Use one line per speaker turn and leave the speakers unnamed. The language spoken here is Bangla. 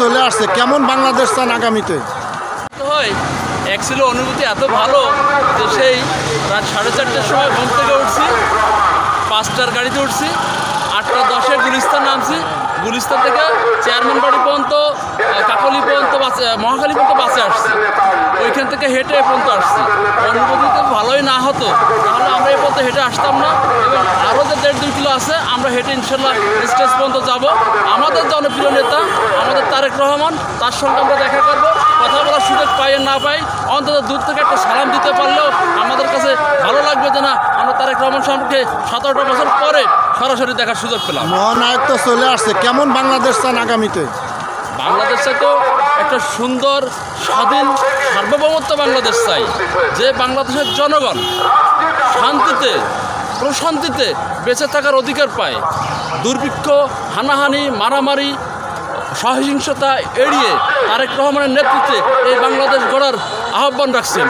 চলে আসছে, কেমন বাংলাদেশ চান আগামীতে?
হয় অনুভূতি এত ভালো যে সেই রাত সাড়ে চারটের সময় ঘুম থেকে উঠছি, পাঁচটার গাড়িতে উঠছি, আটটা দশে গুলিস্তান নামছি, গুলিস্তান থেকে চেয়ারম্যান বাড়ি পর্যন্ত কাকলি পর্যন্ত বাসে মহাখালী পর্যন্ত বাসে আসছি। ওইখান থেকে হেঁটে এ পর্যন্ত আসছি। অনুভূতি তো ভালোই না হতো, তাহলে আমরা এই পর্যন্ত হেঁটে আসতাম না, এবং হেঁটে ইনশাল্লাহ স্টেজ পর্যন্ত যাব। আমাদের জনপ্রিয় নেতা আমাদের তারেক রহমান তার সঙ্গে আমরা দেখা করব। কথা বলার সুযোগ পাই না পাই অন্তত দূর থেকে একটা সালাম দিতে পারলেও আমাদের কাছে ভালো লাগবে যে না আমরা তারেক রহমান সম্পর্কে সতেরোটা বছর পরে সরাসরি দেখার সুযোগ পেলাম।
মহানায়ক তো চলে আসছে। কেমন বাংলাদেশ চান আগামীতে?
বাংলাদেশে তো একটা সুন্দর স্বাধীন সার্বভৌমত্ব বাংলাদেশ চাই। যে বাংলাদেশের জনগণ শান্তিতে প্রশান্তিতে বেঁচে থাকার অধিকার পায়। দুর্ভিক্ষ, হানাহানি, মারামারি, সহিংসতা এড়িয়ে তারেক রহমানের নেতৃত্বে এই বাংলাদেশ গড়ার আহ্বান রাখছেন।